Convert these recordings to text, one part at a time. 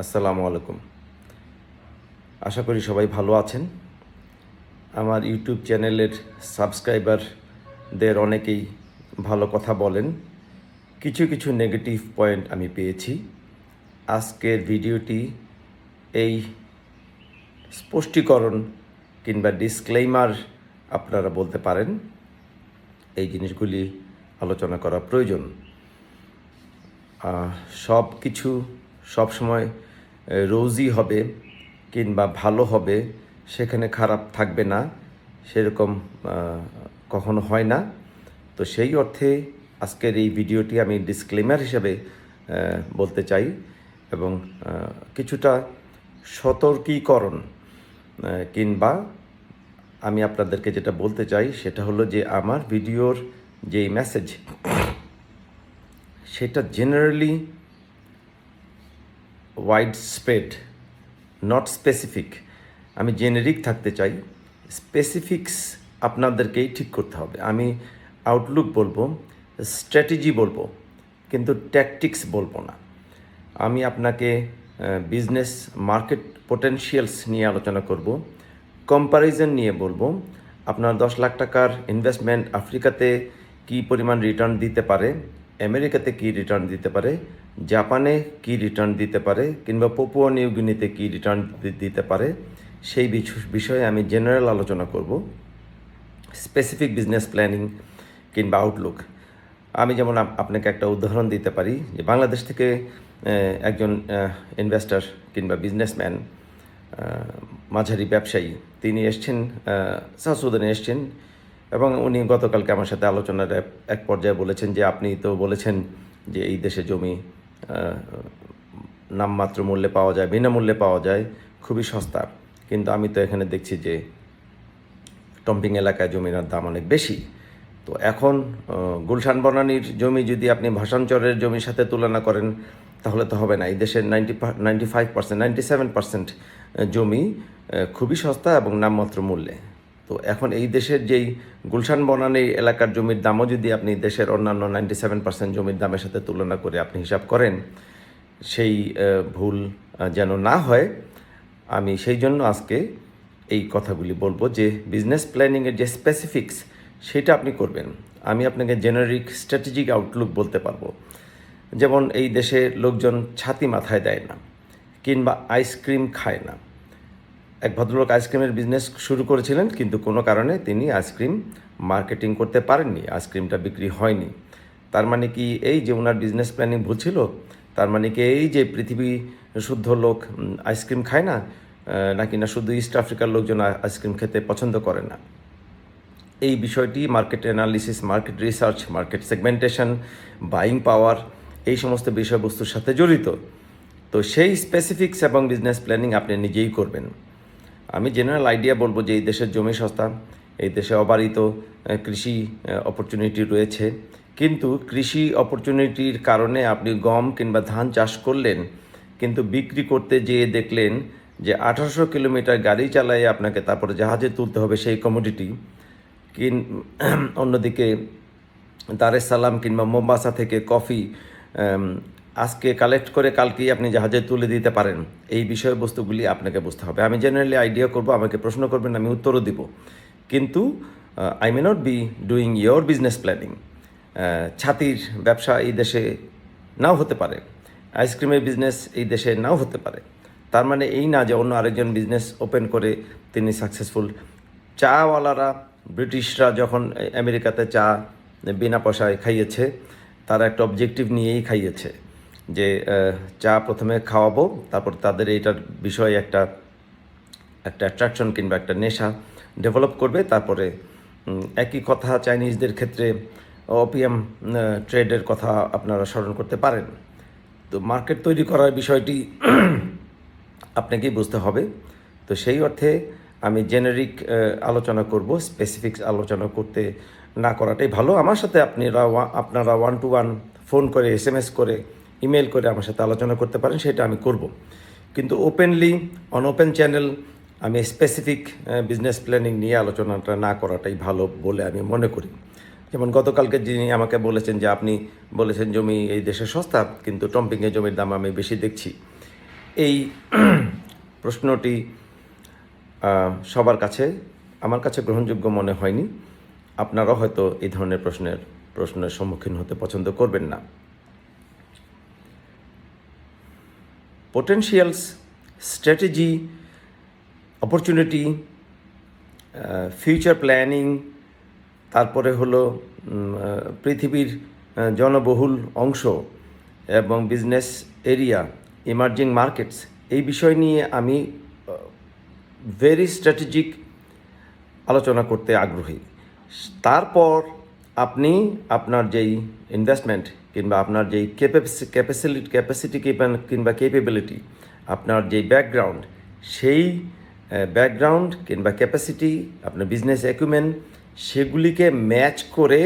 আসসালামু আলাইকুম। আশা করি সবাই ভালো আছেন। আমার ইউটিউব চ্যানেলের সাবস্ক্রাইবারদের অনেকেই ভালো কথা বলেন। কিছু কিছু নেগেটিভ পয়েন্ট আমি পেয়েছি। আজকের ভিডিওটি এই স্পষ্টীকরণ কিংবা ডিসক্লেইমার আপনারা বলতে পারেন। এই জিনিসগুলি আলোচনা করা প্রয়োজন। সব কিছু সব সময় রোজই হবে কিংবা ভালো হবে, সেখানে খারাপ থাকবে না, সেরকম কখনো হয় না। তো সেই অর্থে আজকের এই ভিডিওটি আমি ডিসক্লেমার হিসেবে বলতে চাই এবং কিছুটা সতর্কীকরণ কিংবা আমি আপনাদেরকে যেটা বলতে চাই সেটা হলো যে আমার ভিডিওর যে মেসেজ সেটা generally wide spread not specific আমি জেনেরিক থাকতে চাই। স্পেসিফিক্স আপনাদেরকেই ঠিক করতে হবে। আমি আউটলুক বলব স্ট্র্যাটেজি বলব, কিন্তু ট্যাকটিক্স বলব না। আমি আপনাকে বিজনেস মার্কেট পোটেনশিয়ালস নিয়ে আলোচনা করব। কম্প্যারিজন নিয়ে বলব। আপনার দশ লাখ টাকার ইনভেস্টমেন্ট আফ্রিকাতে কি পরিমাণ রিটার্ন দিতে পারে? আমেরিকাতে কি রিটার্ন দিতে পারে? জাপানে কি রিটার্ন দিতে পারে কিংবা পপুয়া নিউগিনিতে কি রিটার্ন দিতে পারে, সেই বিষ- বিষয়ে আমি জেনারেল আলোচনা করব। স্পেসিফিক বিজনেস প্ল্যানিং কিংবা আউটলুক আমি যেমন আপনাকে একটা উদাহরণ দিতে পারি যে বাংলাদেশ থেকে একজন ইনভেস্টর কিংবা বিজনেসম্যান মাঝারি ব্যবসায়ী, তিনি এসছেন সাউথ এসছেন এবং উনি গতকালকে আমার সাথে আলোচনার এক- পর্যায়ে বলেছেন যে আপনি তো বলেছেন যে এই দেশে জমি নামমাত্র মূল্যে পাওয়া যায় বিনামূল্যে পাওয়া যায়, খুবই সস্তা কিন্তু আমি তো এখানে দেখছি যে টম্পিং এলাকায় জমির দাম অনেক বেশি। তো এখন গুলশান বনানীর জমি যদি আপনি ভাষাঞ্চরের জমির সাথে তুলনা করেন, তাহলে তো হবে না। এই দেশের ninety ninety five percent, ninety seven percent জমি খুবই সস্তা এবং নামমাত্র মূল্যে। তো এখন এই দেশের যেই গুলশান বনানী এলাকার জমির দামও যদি আপনি দেশের অন্যান্য নাইনটি সেভেন পার্সেন্ট জমির দামের সাথে তুলনা করে আপনি হিসাব করেন, সেই ভুল যেন না হয়, আমি সেই জন্য আজকে এই কথাগুলি বলব যে বিজনেস প্ল্যানিংয়ের যে স্পেসিফিক্স সেটা আপনি করবেন। আমি আপনাকে জেনারিক স্ট্র্যাটেজিক আউটলুক বলতে পারব। যেমন এই দেশে লোকজন ছাতি মাথায় দেয় না, কিংবা আইসক্রিম খায় না। এক ভদ্রলোক আইসক্রিমের বিজনেস শুরু করেছিলেন, কিন্তু কোনো কারণে তিনি আইসক্রিম মার্কেটিং করতে পারেননি, আইসক্রিমটা বিক্রি হয়নি। তার মানে কি এই যে ওনার বিজনেস প্ল্যানিং ভুল ছিল, তার মানে কি এই যে পৃথিবী শুদ্ধ লোক আইসক্রিম খায় না নাকি না শুধু ইস্ট আফ্রিকার লোকজন আইসক্রিম খেতে পছন্দ করে না? এই বিষয়টি market analysis market research market segmentation buying power এই সমস্ত বিষয়বস্তুর সাথে জড়িত। তো সেই স্পেসিফিক্স এবং বিজনেস প্ল্যানিং আপনি নিজেই করবেন। আমি জেনারেল আইডিয়া বলব যে এই দেশের জমি সস্তা, এই দেশে অবারিত কৃষি অপরচুনিটি রয়েছে। কিন্তু কৃষি অপরচুনিটির কারণে আপনি গম কিংবা ধান চাষ করলেন, কিন্তু বিক্রি করতে যেয়ে দেখলেন যে আঠারোশো কিলোমিটার গাড়ি চালায় আপনাকে তারপরে জাহাজে তুলতে হবে সেই কমোডিটি কিন, অন্যদিকে দার এস সালাম কিংবা মোম্বাসা থেকে কফি আজকে কালেক্ট করে কালকেই আপনি জাহাজে তুলে দিতে পারেন। এই বিষয়বস্তুগুলি আপনাকে বুঝতে হবে। আমি জেনারেলি আইডিয়া করব, আমাকে প্রশ্ন করবেন, আমি উত্তরও দিব। কিন্তু I may not be doing your business planning ছাতির ব্যবসা এই দেশে নাও হতে পারে। আইসক্রিমের বিজনেস এই দেশে নাও হতে পারে। তার মানে এই না যে অন্য আরেকজন বিজনেস ওপেন করে তিনি সাকসেসফুল চাওয়ালারা, ব্রিটিশরা যখন আমেরিকাতে চা, বিনা পয়সায় খাইয়েছে, তারা একটা অবজেক্টিভ নিয়েই খাইয়েছে। যে চা প্রথমে খাওয়াবো, তারপর তাদের এইটার বিষয়ে একটা একটা অ্যাট্রাকশন কিংবা একটা নেশা ডেভেলপ করবে, তারপরে একই কথা চাইনিজদের ক্ষেত্রে ওপিএম ট্রেডের কথা আপনারা স্মরণ করতে পারেন। তো মার্কেট তৈরি করার বিষয়টি আপনাকেই বুঝতে হবে। তো সেই অর্থে আমি জেনারিক আলোচনা করব স্পেসিফিক্স আলোচনা করতে না করাটাই ভালো। আমার সাথে আপনারা আপনারা ওয়ান টু ওয়ান ফোন করে এস করে ইমেল করে আমার সাথে আলোচনা করতে পারেন, সেটা আমি করব। কিন্তু ওপেনলি অন ওপেন চ্যানেল আমি স্পেসিফিক বিজনেস প্ল্যানিং নিয়ে আলোচনাটা না করাটাই ভালো বলে আমি মনে করি। যেমন গতকালকে যিনি আমাকে বলেছেন যে আপনি বলেছেন জমি এই দেশে সস্তা, কিন্তু টম্পিংয়ে জমির দাম আমি বেশি দেখছি। এই প্রশ্নটি সবার কাছে, আমার কাছে গ্রহণযোগ্য মনে হয়নি। আপনারাও হয়তো এই ধরনের প্রশ্নের প্রশ্নের সম্মুখীন হতে পছন্দ করবেন না। Potentials strategy opportunity future planning তারপরে হলো পৃথিবীর জনবহুল অংশ এবং বিজনেস এরিয়া ইমার্জিং মার্কেটস এই বিষয় নিয়ে আমি ভেরি স্ট্র্যাটেজিক আলোচনা করতে আগ্রহী। তারপর আপনি আপনার যেই ইনভেস্টমেন্ট কিংবা আপনার যেই ক্যাপাসিটি ক্যাপাসিটি কিংবা কেপেবিলিটি আপনার যেই ব্যাকগ্রাউন্ড সেই ব্যাকগ্রাউন্ড কিংবা ক্যাপাসিটি আপনার বিজনেস অ্যাকুমেন্ট সেগুলিকে ম্যাচ করে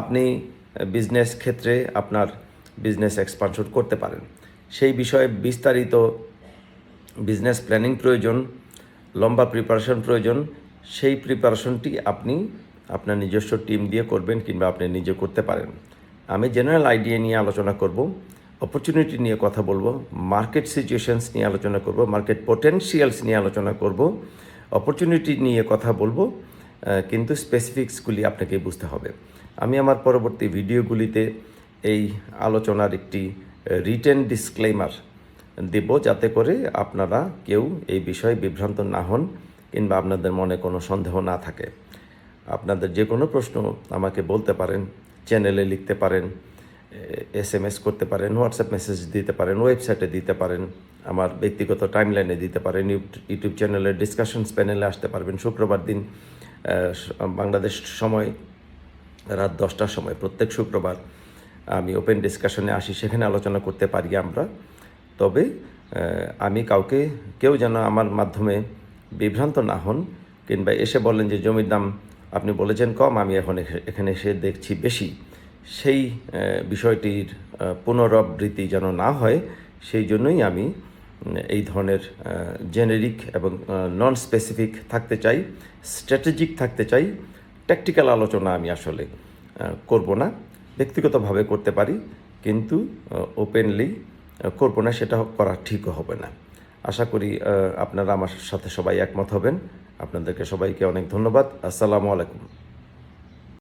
আপনি বিজনেস ক্ষেত্রে আপনার বিজনেস এক্সপানশন করতে পারেন। সেই বিষয়ে বিস্তারিত বিজনেস প্ল্যানিং প্রয়োজন, লম্বা প্রিপারেশন প্রয়োজন, সেই প্রিপারেশনটি আপনি আপনার নিজস্ব টিম দিয়ে করবেন কিংবা আপনি নিজে করতে পারেন। আমি জেনারেল আইডিয়া নিয়ে আলোচনা করব অপরচুনিটি নিয়ে কথা বলব মার্কেট সিচুয়েশনস নিয়ে আলোচনা করব মার্কেট পোটেনশিয়ালস নিয়ে আলোচনা করব অপরচুনিটি নিয়ে কথা বলব কিন্তু স্পেসিফিক্সগুলি আপনাকে বুঝতে হবে। আমি আমার পরবর্তী ভিডিওগুলিতে এই আলোচনার একটি রিটেন ডিসক্লেমার দেব যাতে করে আপনারা কেউ এই বিষয়ে বিভ্রান্ত না হন কিংবা আপনাদের মনে কোনো সন্দেহ না থাকে। আপনাদের যে কোনো প্রশ্ন আমাকে বলতে পারেন চ্যানেলে লিখতে পারেন এস এম এস করতে পারেন হোয়াটসঅ্যাপ মেসেজ দিতে পারেন ওয়েবসাইটে দিতে পারেন, আমার ব্যক্তিগত টাইমলাইনে দিতে পারেন ইউট- ইউটিউব চ্যানেলের ডিসকাশনস প্যানেলে আসতে পারবেন। শুক্রবার দিন বাংলাদেশ সময়, রাত দশটার সময়, প্রত্যেক শুক্রবার আমি ওপেন ডিসকাশনে আসি, সেখানে আলোচনা করতে পারি আমরা। তবে আমি কাউকে, কেউ যেন আমার মাধ্যমে বিভ্রান্ত না হন, কিংবা এসে বলেন যে জমির দাম আপনি বলেছেন কম, আমি এখন এখে- এখানে এসে দেখছি বেশি। সেই বিষয়টির পুনরাবৃত্তি যেন না হয়, সেই জন্যই আমি এই ধরনের জেনেরিক এবং নন স্পেসিফিক থাকতে চাই স্ট্র্যাটেজিক থাকতে চাই ট্যাকটিক্যাল আলোচনা আমি আসলে করব না। ব্যক্তিগতভাবে করতে পারি, কিন্তু ওপেনলি করব না, সেটা করা ঠিকও হবে না। আশা করি আপনারা আমার সাথে সবাই একমত হবেন। আপনাদেরকে সবাইকে অনেক ধন্যবাদ। আসসালামু আলাইকুম।